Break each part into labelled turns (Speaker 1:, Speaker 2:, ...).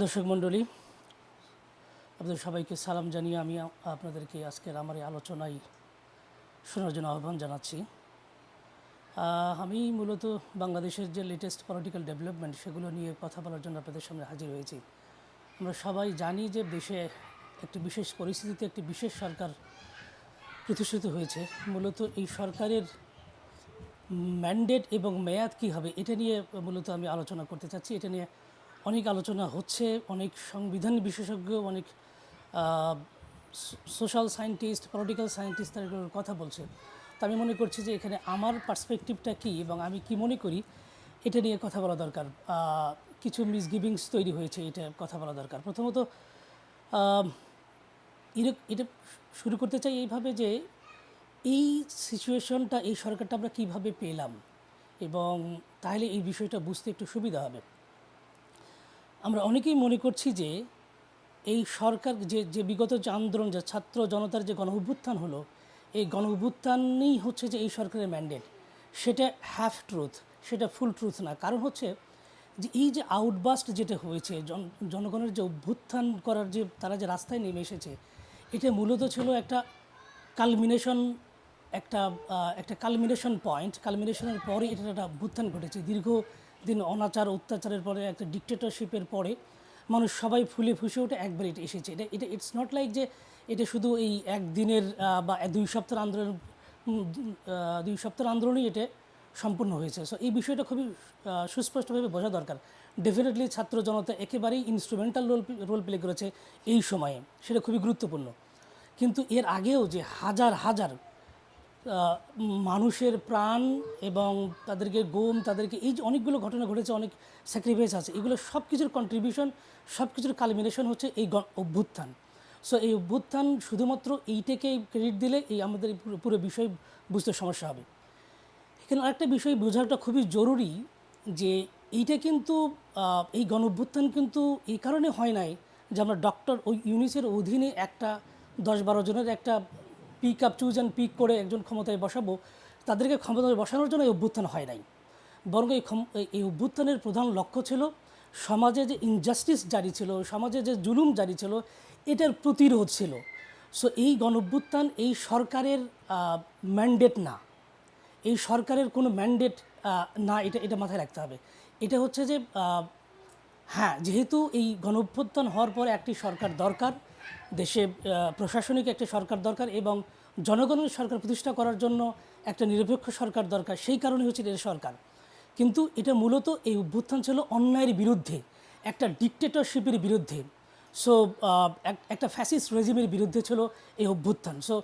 Speaker 1: দর্শক মণ্ডলী, আপনাদের সবাইকে সালাম জানিয়ে আমি আপনাদেরকে আজকের আমার এই আলোচনায় শোনার জন্য আহ্বান জানাচ্ছি। আমি মূলত বাংলাদেশের যে লেটেস্ট পলিটিক্যাল ডেভেলপমেন্ট সেগুলো নিয়ে কথা বলার জন্য আপনাদের সামনে হাজির হয়েছি। আমরা সবাই জানি যে দেশে একটি বিশেষ পরিস্থিতিতে একটি বিশেষ সরকার প্রতিষ্ঠিত হয়েছে। মূলত এই সরকারের ম্যান্ডেট এবং মেয়াদ কী হবে এটা নিয়ে মূলত আমি আলোচনা করতে চাচ্ছি। এটা নিয়ে অনেক আলোচনা হচ্ছে, অনেক সংবিধান বিশেষজ্ঞ, অনেক সোশ্যাল সায়েন্টিস্ট পলিটিক্যাল সায়েন্টিস্ট তারা কথা বলছে। তো আমি মনে করছি যে এখানে আমার পার্সপেক্টিভটা কী এবং আমি কি মনে করি, এটা নিয়ে কথা বলা দরকার। কিছু মিসগিভিংস তৈরি হয়েছে, এটা কথা বলা দরকার। প্রথমত এটা শুরু করতে চাই এইভাবে যে, এই সিচুয়েশনটা এই সরকারটা আমরা কীভাবে পেলাম এবং তাহলে এই বিষয়টা বুঝতে একটু সুবিধা হবে। আমরা অনেকেই মনে করছি যে এই সরকার যে যে বিগত যে আন্দোলন, যে ছাত্র জনতার যে গণ অভ্যুত্থান হলো, এই গণ অভ্যুত্থানই হচ্ছে যে এই সরকারের ম্যান্ডেট সেটা হ্যাফ ট্রুথ সেটা ফুল ট্রুথ না। কারণ হচ্ছে যে এই যে আউটবাস্ট যেটা হয়েছে, জন, জনগণের যে অভ্যুত্থান করার যে, তারা যে রাস্তায় নেমে এসেছে, এটা মূলত ছিল একটা কালমিনেশন একটা একটা কালমিনেশন পয়েন্ট কালমিনেশনের পরে এটা একটা অভ্যুত্থান ঘটেছে। দীর্ঘদিন অনাচার, অত্যাচারের পরে, একটা ডিকটেটরশিপের পরে মানুষ সবাই ফুলে ফুসে উঠে একবার এটা এসেছে। এটা এটা ইটস নট লাইক যে এটা শুধু এই একদিনের বা দুই সপ্তাহের আন্দোলন দুই সপ্তাহের আন্দোলনই এটা সম্পূর্ণ হয়েছে। সো এই বিষয়টা খুবই সুস্পষ্টভাবে বোঝা দরকার। ডেফিনেটলি ছাত্র জনতা একেবারেই ইনস্ট্রুমেন্টাল রোল রোল প্লে করেছে এই সময়ে। সেটা খুবই গুরুত্বপূর্ণ। কিন্তু এর আগেও যে হাজার হাজার মানুষের প্রাণ এবং তাদেরকে গোম, তাদেরকে এই যে অনেকগুলো ঘটনা ঘটেছে, অনেক স্যাক্রিফাইস আছে, এগুলো সব কিছুর কন্ট্রিবিউশন সব কিছুর কালমিনেশন হচ্ছে এই অভ্যুত্থান। সো এই অভ্যুত্থান শুধুমাত্র এইটাকে ক্রেডিট দিলে এই আমাদের পুরো বিষয় বুঝতে সমস্যা হবে। এখানে আরেকটা বিষয় বোঝাটা খুবই জরুরি যে এইটা কিন্তু এই গণ অভ্যুত্থান কিন্তু এই কারণে হয় নাই যে আমরা ডক্টর ওই ইউনিসের অধীনে একটা দশ বারো জনের একটা pick up choose and pick করে একজন ক্ষমতায় বসাবো, তাদেরকে ক্ষমতায় বসানোর জন্য এই অভ্যুত্থান হয় নাই। বরং এই এই- অভ্যুত্থানের প্রধান লক্ষ্য ছিল সমাজে যে ইনজাস্টিস জারি ছিল, সমাজে যে জুলুম জারি ছিল, এটার প্রতিরোধ ছিল। সো এই গণ অভ্যুত্থান এই সরকারের ম্যান্ডেট না। এই সরকারের কোনো ম্যান্ডেট না, এটা এটা মাথায় রাখতে হবে। এটা হচ্ছে যে হ্যাঁ যেহেতু এই গণঅভ্যুত্থান হওয়ার পরে একটি সরকার দরকার দেশে প্রশাসনিক একটি সরকার দরকার এবং জনগণের সরকার প্রতিষ্ঠা করার জন্য একটা নিরপেক্ষ সরকার দরকার, সেই কারণে হচ্ছে এটা সরকার। কিন্তু এটা মূলত এই অভ্যুত্থান ছিল অন্যায়ের বিরুদ্ধে, একটা ডিকটেটরশিপের বিরুদ্ধে। সো একটা ফ্যাসিস্ট রেজিমের বিরুদ্ধে ছিল এই অভ্যুত্থান। সো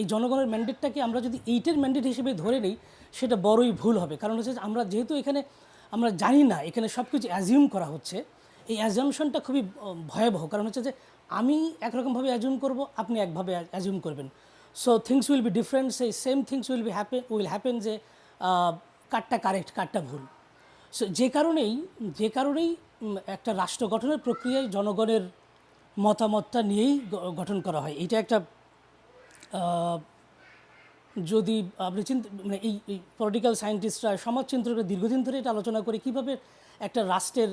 Speaker 1: এই জনগণের ম্যান্ডেটটাকে আমরা যদি এইটের ম্যান্ডেট হিসেবে ধরে নিই, সেটা বড়ই ভুল হবে। কারণ হচ্ছে আমরা যেহেতু এখানে, আমরা জানি না, এখানে সব কিছু অ্যাজিউম করা হচ্ছে। এই অ্যাজামশনটা খুবই ভয়াবহ। কারণ হচ্ছে যে আমি একরকমভাবে অ্যাজিউম করব, আপনি একভাবে অ্যাজিউম করবেন। So things will be different সেই same things will be happen will happen যে কারটা কারেক্ট কারটা ভুল। সো যে কারণেই যে কারণেই একটা রাষ্ট্র গঠনের প্রক্রিয়ায় জনগণের মতামতটা নিয়েই গঠন করা হয়। এটা একটা যদি আপনি চিন্তা মানে এই পলিটিক্যাল সায়েন্টিস্টরা সমাজচিন্তকরা দীর্ঘদিন ধরে এটা আলোচনা করে কীভাবে একটা রাষ্ট্রের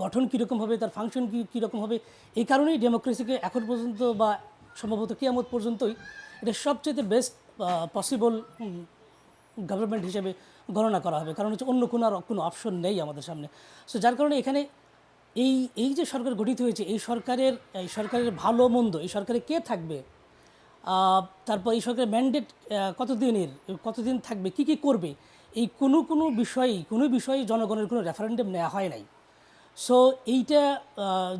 Speaker 1: গঠন কীরকম হবে, তার ফাংশন কী, কীরকম হবে, এই কারণেই ডেমোক্রেসিকে এখন পর্যন্ত বা সম্ভবত কিয়ামত পর্যন্তই এটা সবচেয়ে বেস্ট পসিবল গভর্নমেন্ট হিসেবে গণনা করা হবে। কারণ হচ্ছে অন্য কোনো আর কোনো অপশন নেই আমাদের সামনে। সো যার কারণে এখানে এই এই যে সরকার গঠিত হয়েছে, এই সরকারের এই সরকারের ভালো মন্দ, এই সরকারে কে থাকবে? তারপর এই সরকারের ম্যান্ডেট কতদিনের, কতদিন থাকবে, কি কি করবে? এই কোনো কোনো বিষয়েই, কোনো বিষয়ে জনগণের কোনো রেফারেন্ডাম নেওয়া হয় নাই। সো এইটা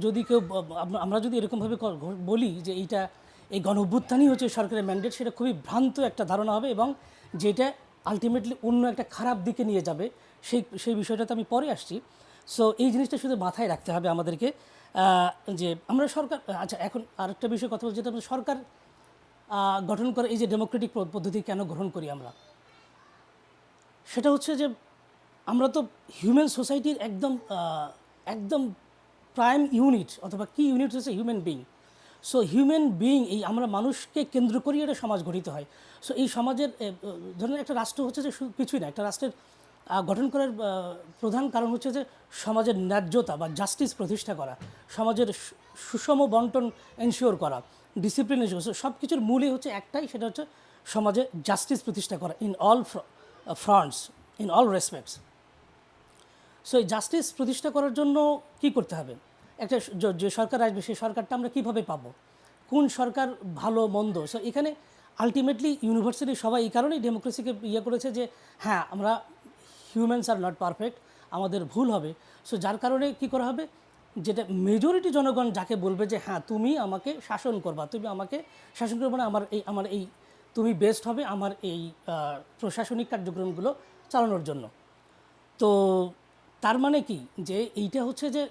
Speaker 1: যদি কেউ আমরা যদি এরকমভাবে বলি যে এইটা, এই গণ অভ্যুত্থানই হচ্ছে সরকারের ম্যান্ডেট সেটা খুবই ভ্রান্ত একটা ধারণা হবে এবং যেটা আলটিমেটলি অন্য একটা খারাপ দিকে নিয়ে যাবে, সেই সেই বিষয়টাতে আমি পরে আসছি। সো এই জিনিসটা শুধু মাথায় রাখতে হবে আমাদেরকে যে আমরা সরকার আচ্ছা এখন আরেকটা বিষয় কথা বলছি, যেটা সরকার গঠন করে, এই যে ডেমোক্রেটিক পদ্ধতি কেন গ্রহণ করি আমরা? সেটা হচ্ছে যে আমরা তো হিউম্যান সোসাইটির একদম একদম প্রাইম ইউনিট অথবা কি ইউনিট হচ্ছে human being so human being এই আমরা মানুষকে কেন্দ্র করেই একটা সমাজ গঠিত হয়। সো এই সমাজের ধরুন একটা রাষ্ট্র হচ্ছে যে কিছুই না, একটা রাষ্ট্রের গঠন করার প্রধান কারণ হচ্ছে যে সমাজের ন্যায্যতা বা জাস্টিস প্রতিষ্ঠা করা, সমাজের সুষম বন্টন এনশিওর করা ডিসিপ্লিন এনশিওর সব কিছুর মূলই হচ্ছে একটাই, সেটা হচ্ছে সমাজে জাস্টিস প্রতিষ্ঠা করা in all fronts in all respects so এই জাস্টিস প্রতিষ্ঠা করার জন্য কি করতে হবে? একটা যে সরকার আসবে, সেই সরকারটা আমরা কীভাবে পাবো? কোন সরকার ভালো, মন্দ? সো এখানে আলটিমেটলি ইউনিভার্সিটি সবাই এই কারণেই ডেমোক্রেসিকে ইয়ে করেছে যে হ্যাঁ আমরা হিউম্যানস আর নট পারফেক্ট আমাদের ভুল হবে। সো যার কারণে কি করা হবে? যেটা মেজরিটি জনগণ যাকে বলবে যে হ্যাঁ তুমি আমাকে শাসন করবা, তুমি আমাকে শাসন করবে না আমার এই আমার এই, তুমি বেস্ট হবে আমার এই প্রশাসনিক কার্যক্রমগুলো চালানোর জন্য। তো তার মানে কি? যে এইটা হচ্ছে যে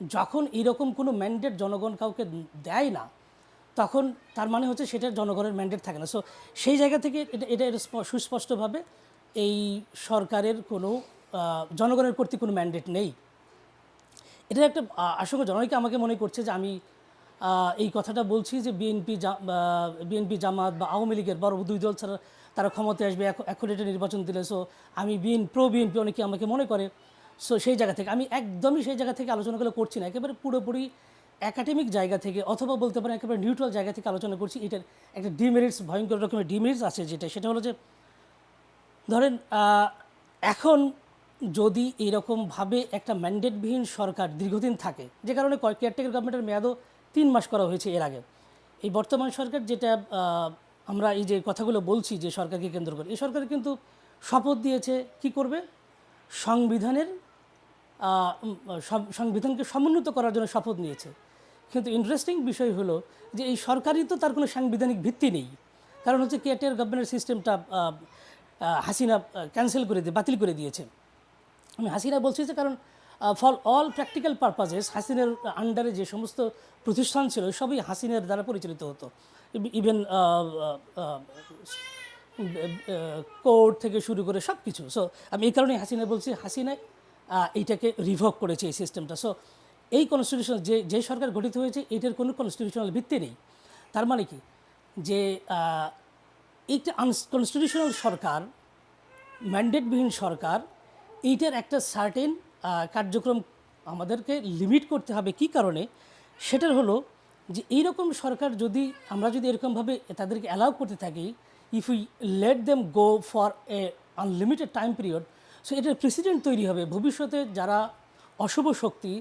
Speaker 1: যখন এরকম কোনো ম্যান্ডেট জনগণ কাউকে দেয় না, তখন তার মানে হচ্ছে সেটা জনগণের ম্যান্ডেট থাকে না। সো সেই জায়গা থেকে এটা এটা সুস্পষ্টভাবে এই সরকারের কোনো জনগণের কর্তৃক কোনো ম্যান্ডেট নেই। এটা একটা আশঙ্কা জনকে আমাকে মনে করছে যে আমি এই কথাটা বলছি যে বিএনপি বিএনপি জামাত বা আওয়ামী লীগের বড় দুই দল ছাড়া তারা ক্ষমতায় আসবে এখন এটা নির্বাচন দিলে। সো আমি বিএন প্রো বিএনপি অনেকে আমাকে মনে করে সো সেই জায়গা থেকে, আমি একদমই সেই জায়গা থেকে আলোচনাগুলো করছি না। একেবারে পুরোপুরি একাডেমিক জায়গা থেকে, অথবা বলতে পারেন একেবারে নিউট্রাল জায়গা থেকে আলোচনা করছি। এটার একটা ডিমেরিটস ভয়ঙ্কর রকমের ডিমেরিটস আছে যেটা। সেটা হলো যে, ধরেন এখন যদি এইরকমভাবে একটা ম্যান্ডেটবিহীন সরকার দীর্ঘদিন থাকে, যে কারণে কেয়ারটেকার গভর্নমেন্টের মেয়াদও তিন মাস করা হয়েছে এর আগে। এই বর্তমান সরকার যেটা আমরা এই যে কথাগুলো বলছি যে সরকারকে কেন্দ্র করে, এই সরকার কিন্তু শপথ দিয়েছে কি করবে? সংবিধানের সংবিধানকে সমুন্নত করার জন্য শপথ নিয়েছে। কিন্তু ইন্টারেস্টিং বিষয় হলো যে এই সরকারই তো তার কোনো সাংবিধানিক ভিত্তি নেই। কারণ হচ্ছে কেয়ারটেকার গভর্নমেন্টের সিস্টেমটা হাসিনা ক্যান্সেল করে দিয়ে, বাতিল করে দিয়েছে। আমি হাসিনা বলছি যে কারণ ফর অল প্র্যাকটিক্যাল পারপাজেস হাসিনের আন্ডারে যে সমস্ত প্রতিষ্ঠান ছিল, সবই হাসিনের দ্বারা পরিচালিত হতো। ইভেন কোর্ট থেকে শুরু করে সব কিছু সো আমি এই কারণে হাসিনা বলছি হাসিনা আহ, এইটাকে রিভোক করেছে এই সিস্টেমটা সো এই কনস্টিটিউশন যে যে সরকার গঠিত হয়েছে এটার কোনো কনস্টিটিউশনাল ভিত্তি নেই। তার মানে কি? যে এইটা আনকনস্টিটিউশনাল সরকার ম্যান্ডেটবিহীন সরকার এইটার একটা সার্টেন কার্যক্রম আমাদেরকে লিমিট করতে হবে কি কারণে? সেটার হলো যে এইরকম সরকার যদি আমরা যদি এরকমভাবে তাদেরকে অ্যালাউ করতে থাকি if we let them go for a unlimited time period so এটার প্রেসিডেন্ট তৈরি হবে। ভবিষ্যতে যারা অশুভ শক্তি,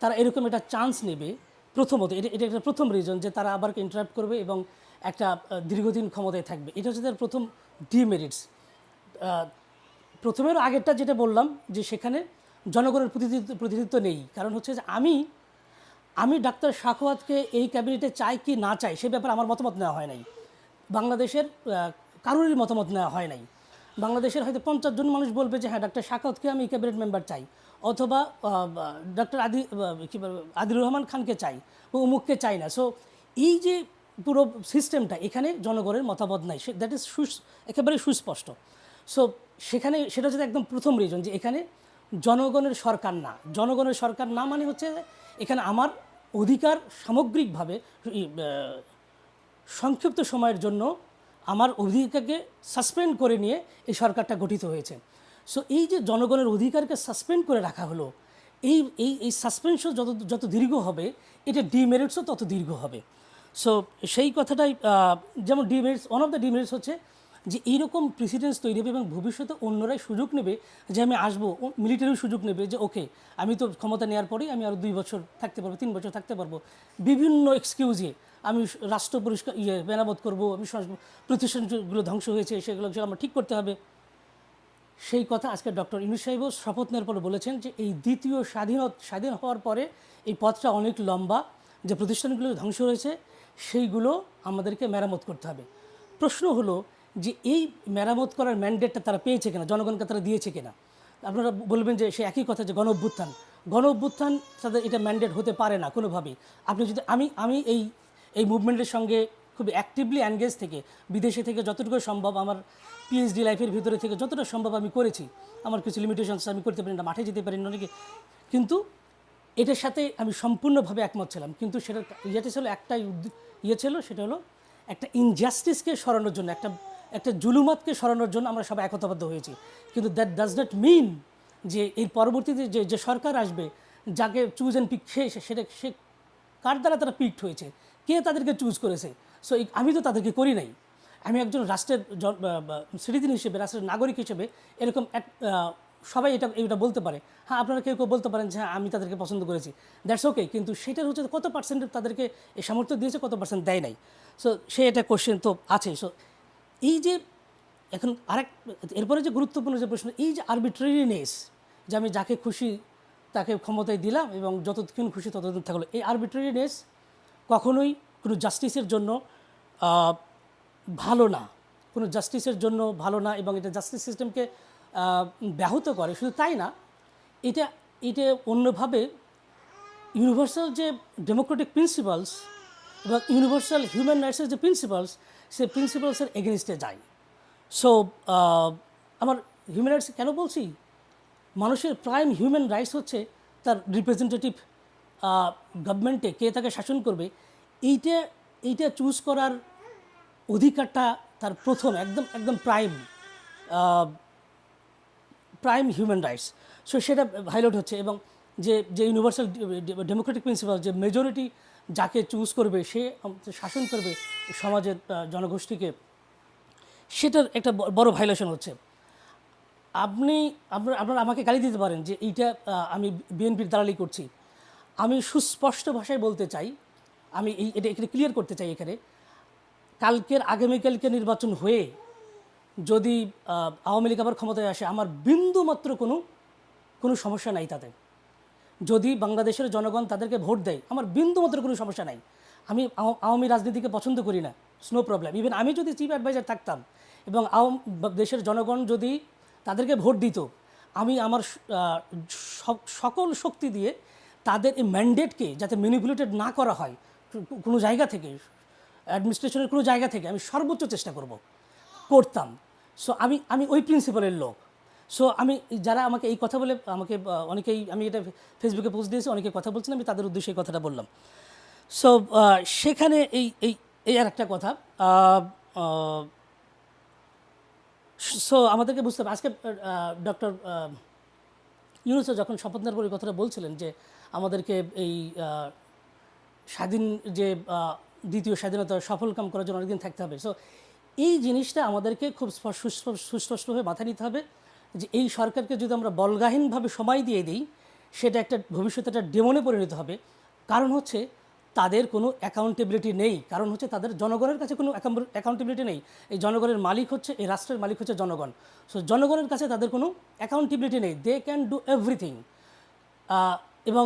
Speaker 1: তারা এরকম একটা চান্স নেবে প্রথমত। এটা এটা একটা প্রথম রিজন যে তারা আবার ইন্টারাপ্ট করবে এবং একটা দীর্ঘদিন ক্ষমতায় থাকবে। এটা হচ্ছে তার প্রথম ডিমেরিটস প্রথমের আগেরটা যেটা বললাম যে সেখানে জনগণের প্রতিনিধিত্ব প্রতিনিধিত্ব নেই। কারণ হচ্ছে যে আমি আমি ডাক্তার শাখওয়াতকে এই ক্যাবিনেটে চাই কি না চাই, সে ব্যাপারে আমার মতামত নেওয়া হয় নাই। বাংলাদেশের কারোরই মতামত নেওয়া হয় নাই। বাংলাদেশের হয়তো পঞ্চাশ জন মানুষ বলবে যে হ্যাঁ ডাক্তার শাখাওয়াতকে আমি ক্যাবিনেট মেম্বার চাই। অথবা ডক্টর আদি কি আদিলুর রহমান খানকে চাই ও উমুককে চাই না। সো এই যে পুরো সিস্টেমটা, এখানে জনগণের মতামত নাই। সে দ্যাট ইজ সুস, একেবারে সুস্পষ্ট। সো সেখানে সেটা হচ্ছে একদম প্রথম রিজন যে, এখানে জনগণের সরকার না। জনগণের সরকার না মানে হচ্ছে এখানে আমার অধিকার সামগ্রিকভাবে সংক্ষিপ্ত সময়ের জন্য আমার অধিকারকে সাসপেন্ড করে নিয়ে এই সরকারটা গঠিত হয়েছে। সো এই যে জনগণের অধিকারকে সাসপেন্ড করে রাখা হলো, এই এই এই সাসপেনশন যত যত দীর্ঘ হবে এটা ডিমেরিটসও তত দীর্ঘ হবে। সো সেই কথাটাই যেমন demerits one of the demerits হচ্ছে যে এইরকম প্রেসিডেন্স তৈরি হবে এবং ভবিষ্যতে অন্যরাই সুযোগ নেবে যে আমি আসব মিলিটারিও সুযোগ নেবে যে ওকে আমি তো ক্ষমতা নেওয়ার পরেই আমি আরও দুই বছর থাকতে পারব, তিন বছর থাকতে পারব। বিভিন্ন এক্সকিউজে আমি রাষ্ট্র পরিষ্কার ইয়ে মেরামত করব, আমি প্রতিষ্ঠানগুলো ধ্বংস হয়েছে, সেগুলো আমার ঠিক করতে হবে। সেই কথা আজকে ডক্টর ইনুস সাহেবও শপথ নেওয়ার পরে বলেছেন যে, এই দ্বিতীয় স্বাধীনত, স্বাধীন হওয়ার পরে এই পথটা অনেক লম্বা, যে প্রতিষ্ঠানগুলো ধ্বংস হয়েছে, সেইগুলো আমাদেরকে মেরামত করতে হবে। প্রশ্ন হলো যে, এই মেরামত করার ম্যান্ডেটটা তারা পেয়েছে কিনা, জনগণকে তারা দিয়েছে কিনা? আপনারা বলবেন যে, সে একই কথা যে গণ অভ্যুত্থান গণ অভ্যুত্থান তাদের এটা ম্যান্ডেট হতে পারে না কোনোভাবেই। আপনি যদি, আমি আমি এই এই মুভমেন্টের সঙ্গে খুব অ্যাক্টিভলি এনগেজ থেকে, বিদেশে থেকে যতটুকু সম্ভব আমার পিএইচডি লাইফের ভিতরে থেকে যতটা সম্ভব আমি করেছি, আমার কিছু লিমিটেশনস আমি করতে পারি না, মাঠে যেতে পারি না অনেকে। কিন্তু এটার সাথে আমি সম্পূর্ণভাবে একমত ছিলাম। কিন্তু সেটা ইয়েটা ছিল একটাই ইয়ে ছিল, সেটা হলো একটা ইনজাস্টিসকে সরানোর জন্য, একটা একটা জুলুমাতকে সরানোর জন্য আমরা সবাই একতাবদ্ধ হয়েছি। কিন্তু দ্যাট ডাজ নট মিন যে এর পরবর্তীতে যে যে সরকার আসবে, যাকে চুজ অ্যান্ড পিক সে সেটা, সে, কার দ্বারা তারা পিকড হয়েছে? কে তাদেরকে চুজ করেছে? সো আমি তো তাদেরকে করি নাই। আমি একজন রাষ্ট্রের সিটিজেন হিসেবে, রাষ্ট্রের নাগরিক হিসেবে এরকম এক সবাই এটা এটা বলতে পারে। হ্যাঁ আপনারা কেউ কেউ বলতে পারেন যে হ্যাঁ আমি তাদেরকে পছন্দ করেছি। দ্যাটস ওকে কিন্তু সেটার হচ্ছে কত পার্সেন্ট তাদেরকে এই সামর্থ্য দিয়েছে, কত পার্সেন্ট দেয় নাই। সো সে এটা কোশ্চেন তো আছে সো এই যে, এখন আরেক, এরপরে যে গুরুত্বপূর্ণ যে প্রশ্ন, এই যে আরবিট্রারিনেস যে আমি যাকে খুশি তাকে ক্ষমতায় দিলাম এবং যতক্ষণ খুশি ততদিন থাকল, এই আরবিট্রারিনেস কখনোই কোনো জাস্টিসের জন্য ভালো না। কোনো জাস্টিসের জন্য ভালো না এবং এটা জাস্টিস সিস্টেমকে ব্যাহত করে। শুধু তাই না, এটা এটা অন্যভাবে ইউনিভার্সাল যে ডেমোক্রেটিক প্রিন্সিপালস এবং ইউনিভার্সাল হিউম্যান রাইটসের যে প্রিন্সিপালস সেই প্রিন্সিপালসের এগেনস্টে যায়। সো আমার হিউম্যান রাইটস কেন বলছি? মানুষের প্রাইম হিউম্যান রাইটস হচ্ছে তার রিপ্রেজেন্টেটিভ গভর্নমেন্টে কে তাকে শাসন করবে, এইটা এইটা চুজ করার অধিকারটা তার প্রথম, একদম একদম prime prime human rights so সেটা হাইলাইট হচ্ছে এবং যে যে ইউনিভার্সাল ডেমোক্রেটিক প্রিন্সিপাল যে মেজরিটি যাকে চুজ করবে, সে শাসন করবে সমাজের জনগোষ্ঠীকে, সেটার একটা বড় ভাইলেশন হচ্ছে। আপনি, আপনার, আপনারা আমাকে গালি দিতে পারেন যে, এইটা আমি বিএনপির দালালি করছি। আমি সুস্পষ্ট ভাষায় বলতে চাই, আমি এই, এটা এখানে ক্লিয়ার করতে চাই এখানে। কালকের আগামীকালকে নির্বাচন হয়ে যদি আওয়ামী লীগ আবার ক্ষমতায় আসে, আমার বিন্দু মাত্র কোনো কোনো সমস্যা নাই তাদের যদি বাংলাদেশের জনগণ তাদেরকে ভোট দেয়, আমার বিন্দু মাত্র কোনো সমস্যা নাই। আমি আও- আওয়ামী রাজনীতিকে পছন্দ করি না স্নো প্রবলেম ইভেন আমি যদি চিফ অ্যাডভাইজার থাকতাম এবং আওয়াম দেশের জনগণ যদি তাদেরকে ভোট দিত, আমি আমার সকল শক্তি দিয়ে তাদের এই ম্যান্ডেটকে যাতে ম্যানিপুলেটেড না করা হয় কোনো জায়গা থেকে অ্যাডমিনিস্ট্রেশনের কোনো জায়গা থেকে আমি সর্বোচ্চ চেষ্টা করব, করতাম। সো আমি আমি ওই প্রিন্সিপালের লোক। সো আমি যারা আমাকে এই কথা বলে, আমাকে অনেকেই আমি এটা ফেসবুকে পোস্ট দিয়েছি, অনেকে কথা বলছেন, আমি তাদের উদ্দেশ্যে এই কথাটা বললাম। সো সেখানে এই এই এই আর একটা কথা সো আমাদেরকে বুঝতে হবে, আজকে ডক্টর ইউনুসও যখন শপথ নেওয়ার পরে কথাটা বলছিলেন যে আমাদেরকে এই স্বাধীন যে দ্বিতীয় স্বাধীনতা সফল কাম করার জন্য অনেকদিন থাকতে হবে। সো এই জিনিসটা আমাদেরকে খুব সুস্পষ্টভাবে মাথায় নিতে হবে যে এই সরকারকে যদি আমরা বলগাহীনভাবে সময় দিয়ে দিই, সেটা একটা, ভবিষ্যতে একটা ডেমনে পরিণত হবে। কারণ হচ্ছে তাদের কোনো অ্যাকাউন্টেবিলিটি নেই। কারণ হচ্ছে তাদের জনগণের কাছে কোনো অ্যাকাউন্টেবিলিটি নেই। এই জনগণের মালিক হচ্ছে, এই রাষ্ট্রের মালিক হচ্ছে জনগণ। সো জনগণের কাছে তাদের কোনো অ্যাকাউন্টেবিলিটি নেই। দে ক্যান ডু এভরিথিং এবং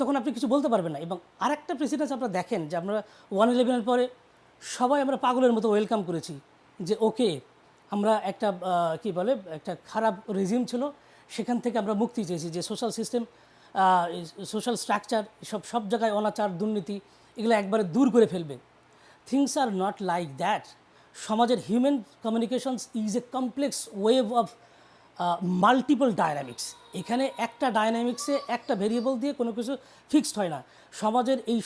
Speaker 1: তখন আপনি কিছু বলতে পারবেন না। এবং আরেকটা প্রেসিডেন্স আপনারা দেখেন যে আমরা ওয়ান ইলেভেনের পরে সবাই আমরা পাগলের মতো ওয়েলকাম করেছি যে ওকে আমরা একটা কি বলে, একটা খারাপ রেজিম ছিল। সেখান থেকে আমরা মুক্তি চেয়েছি যে সোশ্যাল সিস্টেম সোশ্যাল স্ট্রাকচার সব সব জায়গায় অনাচার, দুর্নীতি, এগুলো একবারে দূর করে ফেলবে। Things are not like that সমাজের human communications is a complex wave of multiple dynamics এখানে একটা ডায়নামিক্সে একটা ভেরিয়েবল দিয়ে কোনো কিছু ফিক্সড হয় না। সমাজের এই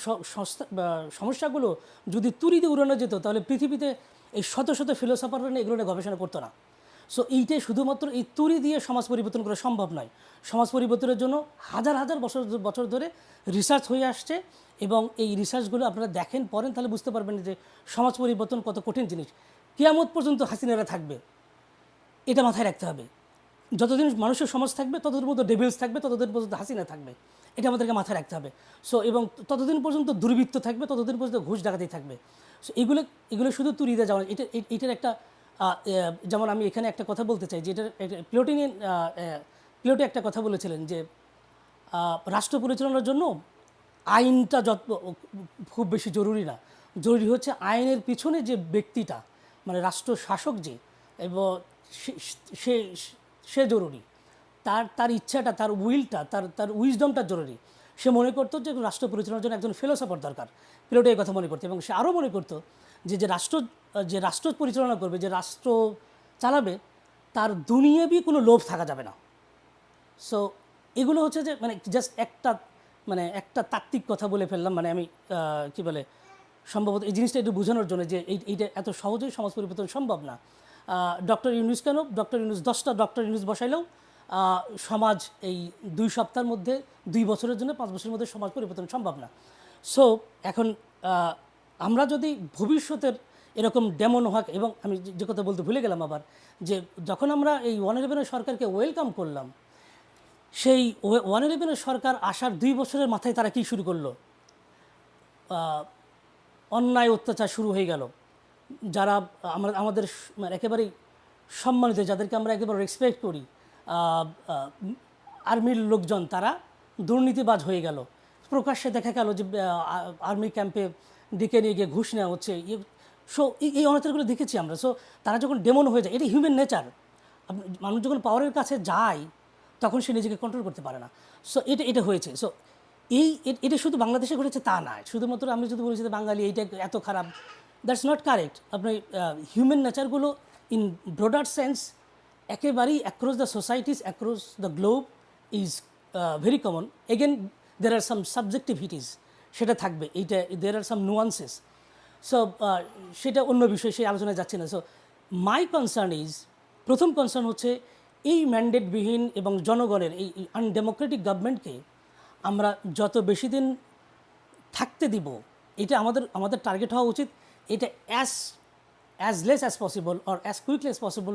Speaker 1: সমস্যাগুলো যদি তুরিতে উড়ানো যেত, তাহলে পৃথিবীতে এই শত শত ফিলোসফাররা এগুলো নিয়ে গবেষণা করতো না। সো এইটাই শুধুমাত্র এই তুরি দিয়ে সমাজ পরিবর্তন করা সম্ভব নয়। সমাজ পরিবর্তনের জন্য হাজার হাজার বছর বছর ধরে রিসার্চ হয়ে আসছে এবং এই রিসার্চগুলো আপনারা দেখেন, পড়েন, তাহলে বুঝতে পারবেন যে সমাজ পরিবর্তন কত কঠিন জিনিস। কেয়ামত পর্যন্ত হাসিনারা থাকবে, এটা মাথায় রাখতে হবে। যতদিন মানুষের সমাজ থাকবে, ততদিন পর্যন্ত ডেভিলস থাকবে, ততদিন পর্যন্ত হাসিনা থাকবে, এটা আমাদেরকে মাথায় রাখতে হবে। সো এবং ততদিন পর্যন্ত দুর্বৃত্ত থাকবে, ততদিন পর্যন্ত ঘুষ ডাকাতি থাকবে। সো এগুলো এগুলো শুধু তুরিতে যাওয়া, এটা, এটার একটা যেমন আমি এখানে একটা কথা বলতে চাই যে এটার প্লোটিনিয়ান প্লোটে একটা কথা বলেছিলেন যে রাষ্ট্র পরিচালনার জন্য আইনটা যত, খুব বেশি জরুরি না। জরুরি হচ্ছে আইনের পিছনে যে ব্যক্তিটা মানে রাষ্ট্র শাসক যে, এবং সে সে জরুরি। তার তার ইচ্ছাটা, তার উইলটা, তার তার উইজডমটা জরুরি। সে মনে করতো যে, রাষ্ট্র পরিচালনার জন্য একজন ফিলোসফার দরকার। পিলোটে এই কথা মনে করতো এবং সে আরও মনে করতো যে যে রাষ্ট্র যে রাষ্ট্র পরিচালনা করবে, যে রাষ্ট্র চালাবে, তার দুনিয়াবি কোনো লোভ থাকা যাবে না। সো এগুলো হচ্ছে যে মানে জাস্ট একটা মানে একটা তাত্ত্বিক কথা বলে ফেললাম মানে আমি কি বলে, সম্ভবত এই জিনিসটা একটু বোঝানোর জন্য যে এই, এইটা এত সহজেই সমাজ পরিবর্তন সম্ভব না। ডক্টর ইউনুস কেন? ডক্টর ইউনুস দশটা ডক্টর ইউনুস বসাইলেও সমাজ এই দুই সপ্তাহের মধ্যে, দুই বছরের জন্য পাঁচ বছরের মধ্যে সমাজ পরিবর্তন সম্ভব না। সো এখন আমরা যদি ভবিষ্যতের এরকম ডেমন হওয়া এবং আমি যে- কথা বলতে ভুলে গেলাম আবার, যে যখন আমরা এই ওয়ান ইলেভেনের সরকারকে ওয়েলকাম করলাম, সেই ওয়ান ইলেভেনের সরকার আসার দুই বছরের মাথায় তারা কি শুরু করল? অন্যায় অত্যাচার শুরু হয়ে গেল। যারা আমরা আমাদের মানে একেবারেই সম্মানিত, যাদেরকে আমরা একেবারে রেসপেক্ট করি আর্মির লোকজন, তারা দুর্নীতিবাজ হয়ে গেল। প্রকাশ্যে দেখা গেল যে আর্মি ক্যাম্পে ডেকে নিয়ে গিয়ে ঘুষ নেওয়া হচ্ছে। সো এই অনাচারগুলো দেখেছি আমরা। সো তারা যখন ডেমন হয়ে যায়, এটা হিউম্যান নেচার মানুষ যখন পাওয়ারের কাছে যায়, তখন সে নিজেকে কন্ট্রোল করতে পারে না। সো এটা এটা হয়েছে। সো এই এটা শুধু বাংলাদেশে ঘটেছে তা নয় শুধুমাত্র আমি যদি বলেছি বাঙালি এইটা এত খারাপ দ্যাটস নট কারেক্ট আপনি হিউম্যান নেচারগুলো ইন ব্রডার সেন্স একেবারেই across the societies across the globe is very common again there are some subjectivities সেটা থাকবে। এইটা দের আর সাম নুয়ান্সেস সো সেটা অন্য বিষয়, সেই আলোচনায় যাচ্ছে না। সো মাই কনসার্ন ইজ প্রথম কনসার্ন হচ্ছে এই ম্যান্ডেটবিহীন এবং জনগণের, এই আনডেমোক্রেটিক গভর্নমেন্টকে আমরা যত বেশি দিন থাকতে দিব, এটা আমাদের আমাদের টার্গেট হওয়া উচিত। এটা as as less as possible or as quickly as possible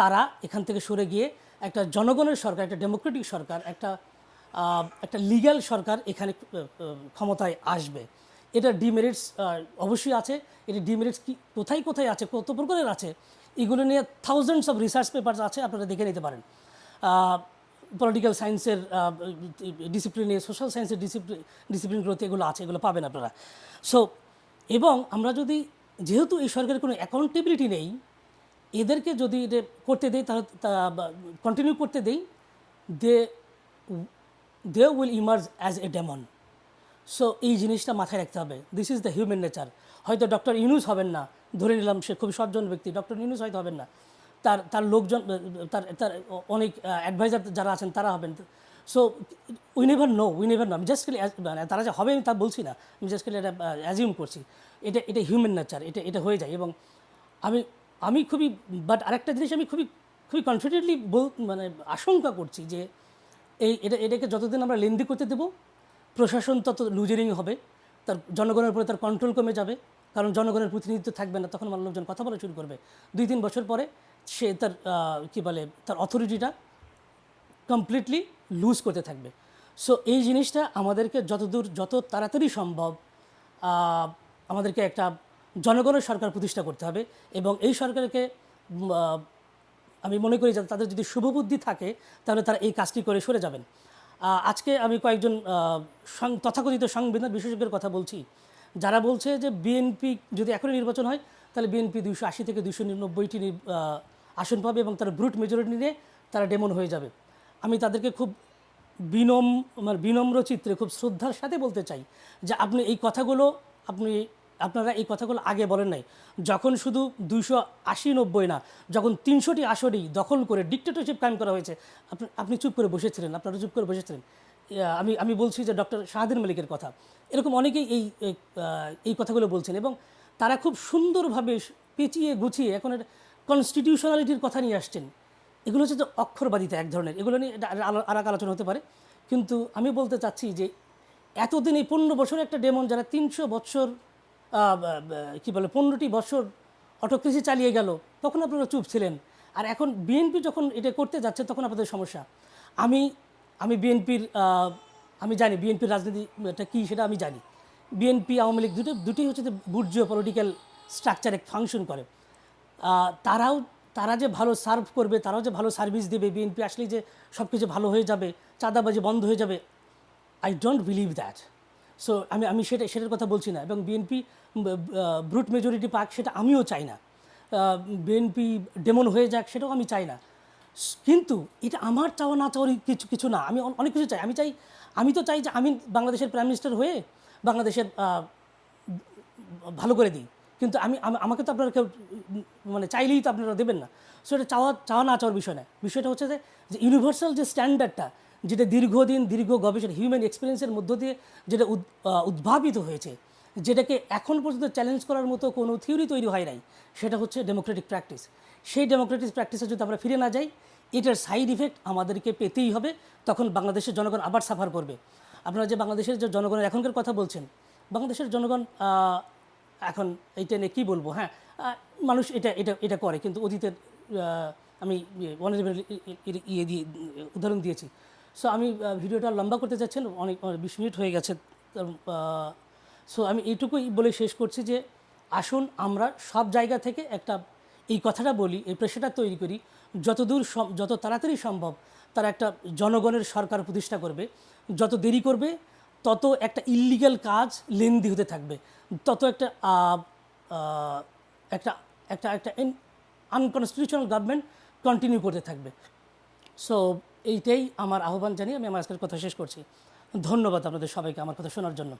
Speaker 1: তারা এখান থেকে সরে গিয়ে একটা জনগণের সরকার, একটা ডেমোক্রেটিক সরকার, একটা একটা লিগ্যাল সরকার এখানে ক্ষমতায় আসবে। এটা ডিমেরিটস অবশ্যই আছে। এটা ডিমেরিটস কি, কোথায় কোথায় আছে, কত প্রকারের আছে, এগুলো নিয়ে থাউজেন্ডস অফ রিসার্চ পেপার আছে, আপনারা দেখে নিতে পারেন। পলিটিক্যাল সায়েন্সের ডিসিপ্লিনে সোশ্যাল সায়েন্সের ডিসিপ্লিন ডিসিপ্লিনগুলোতে এগুলো আছে, এগুলো পাবেন আপনারা। সো এবং আমরা যদি, যেহেতু এই সরকারের কোনো অ্যাকাউন্টেবিলিটি নেই, এদেরকে যদি করতে দেই, তাহলে কন্টিনিউ করতে দেই they they will emerge as a demon so এই জিনিসটা মাথায় রাখতে হবে। This is the human nature হয়তো ডক্টর ইউনুস হবেন না। ধরে নিলাম সে খুবই সজ্জন ব্যক্তি। ডক্টর ইউনুস হয়তো হবেন না। তার তার লোকজন, তার তার অনেক অ্যাডভাইজার যারা আছেন, তারা হবেন। So we never know we never know আমি জাস্ট খালি মানে তারা যে হবে আমি তা বলছি না। আমি জাস্ট এটা অ্যাজিউম করছি। এটা এটা হিউম্যান নেচার এটা এটা হয়ে যায়। এবং আমি আমি খুবই বাট আরেকটা জিনিস আমি খুবই খুবই কনফিডেন্টলি বল মানে আশঙ্কা করছি যে এই এটা, এটাকে যতদিন আমরা লেন্দি করতে দেবো, প্রশাসন তত লুজারিং হবে, তার জনগণের উপরে তার কন্ট্রোল কমে যাবে, কারণ জনগণের প্রতিনিধিত্ব থাকবে না, তখন মানুষ লোকজন কথা বলা শুরু করবে। দুই তিন বছর পরে সে তার কি বলে, তার অথরিটিটা কমপ্লিটলি লুজ করতে থাকবে। সো এই জিনিসটা আমাদেরকে যতদূর, যত তাড়াতাড়ি সম্ভব আমাদেরকে একটা জনগণের সরকার প্রতিষ্ঠা করতে হবে এবং এই সরকারকে আমি মনে করি যে তাদের যদি শুভবুদ্ধি থাকে, তাহলে তারা এই কাজটি করে সরে যাবেন। আজকে আমি কয়েকজন তথাকথিত সংবিধান বিশেষজ্ঞের কথা বলছি। যারা বলছে যে বিএনপি যদি এখনই নির্বাচন হয়, তাহলে বিএনপি দুইশো আশি থেকে দুশো নিরানব্বইটি আসন পাবে এবং তারা ব্রুট মেজরিটি নিয়ে তারা ডেমন হয়ে যাবে। আমি তাদেরকে খুব বিনম মানে বিনম্র চিত্রে, খুব শ্রদ্ধার সাথে বলতে চাই যে আপনি এই কথাগুলো, আপনি আপনারা এই কথাগুলো আগে বলেন নাই। যখন শুধু দুইশো আশি নব্বই না যখন তিনশোটি আসনই দখল করে ডিক্টেটরশিপ কায়েম করা হয়েছে আপনি চুপ করে বসেছিলেন আপনারা চুপ করে বসেছিলেন। আমি আমি বলছি যে ডক্টর শাহাদিন মালিকের কথা। এরকম অনেকেই এই এই, কথাগুলো বলছেন এবং তারা খুব সুন্দরভাবে পেঁচিয়ে গুছিয়ে এখন কনস্টিটিউশনালিটির কথা নিয়ে আসছেন। এগুলো হচ্ছে যে অক্ষরবাদিতা এক ধরনের। এগুলো নিয়ে আর- এক আলোচনা হতে পারে। কিন্তু আমি বলতে চাচ্ছি যে এতদিন এই পনেরো বছর একটা ডেমন যারা তিনশো বছর কি বলে, পনেরোটি বছর অটোক্রেসি চালিয়ে গেল, তখন আপনারা চুপ ছিলেন। আর এখন বিএনপি যখন এটা করতে যাচ্ছে, তখন আপনাদের সমস্যা। আমি আমি বিএনপির আমি জানি বিএনপির রাজনীতিটা কী সেটা আমি জানি। বিএনপি আওয়ামী লীগ দুটো, দুটোই হচ্ছে যে বুর্জ পলিটিক্যাল স্ট্রাকচারে ফাংশন করে। তারাও, তারা যে ভালো সার্ভ করবে, তারাও যে ভালো সার্ভিস দেবে বিএনপি আসলেই যে সব কিছু ভালো হয়ে যাবে, চাঁদাবাজি বন্ধ হয়ে যাবে I don't believe that so আমি আমি সেটা, সেটার কথা বলছি না। এবং বিএনপি ব্রুট মেজরিটি পাক, সেটা আমিও চাই না। বিএনপি ডেমন হয়ে যাক, সেটাও আমি চাই না। কিন্তু এটা আমার চাওয়া না চাওয়ার কিছু কিছু না। আমি অনেক কিছু চাই। আমি চাই, আমি তো চাই যে আমি বাংলাদেশের প্রাইম মিনিস্টার হয়ে বাংলাদেশের ভালো করে দিই। কিন্তু আমি আমাকে তো আপনারা কেউ মানে চাইলেই তো আপনারা দেবেন না। সো এটা চাওয়া চাওয়া না চাওয়ার বিষয় না। বিষয়টা হচ্ছে যে ইউনিভার্সাল যে স্ট্যান্ডার্ডটা যেটা দীর্ঘদিন, দীর্ঘ গবেষণা হিউম্যান এক্সপিরিয়েন্সের মধ্য দিয়ে যেটা উদ- উদ্ভাবিত হয়েছে, যেটাকে এখন পর্যন্ত চ্যালেঞ্জ করার মতো কোনো থিওরি তৈরি হয় নাই, সেটা হচ্ছে ডেমোক্রেটিক প্র্যাকটিস সেই ডেমোক্রেটিক প্র্যাকটিসে যদি আমরা ফিরে না যাই, এটার সাইড ইফেক্ট আমাদেরকে পেতেই হবে, তখন বাংলাদেশের জনগণ আবার সাফার করবে। আপনারা যে বাংলাদেশের যে জনগণের এখনকার কথা বলছেন, বাংলাদেশের জনগণ এখন এইটা নিয়ে কী বলব হ্যাঁ মানুষ এটা এটা এটা করে, কিন্তু অতীতের আমি অনারেবল ইয়ে দিয়ে উদাহরণ দিয়েছি। সো আমি ভিডিওটা লম্বা করতে চাচ্ছেন অনেক বিশ মিনিট হয়ে গেছে। সো আমি এইটুকুই বলে শেষ করছি যে, আসুন আমরা সব জায়গা থেকে একটা, এই কথাটা বলি, এই প্রেশারটা তৈরি করি। যতদূর যত তাড়াতাড়ি সম্ভব তারা একটা জনগণের সরকার প্রতিষ্ঠা করবে। যত দেরি করবে, তত একটা ইল্লিগাল কাজ লেন্দি হতে থাকবে। তত একটা একটা একটা একটা আনকনস্টিটিউশনাল গভর্নমেন্ট কন্টিনিউ করতে থাকবে। সো এইটাই আমার আহ্বান জানিয়ে আমি আমার আজকের কথা শেষ করছি। ধন্যবাদ আপনাদের সবাইকে আমার কথা শোনার জন্য।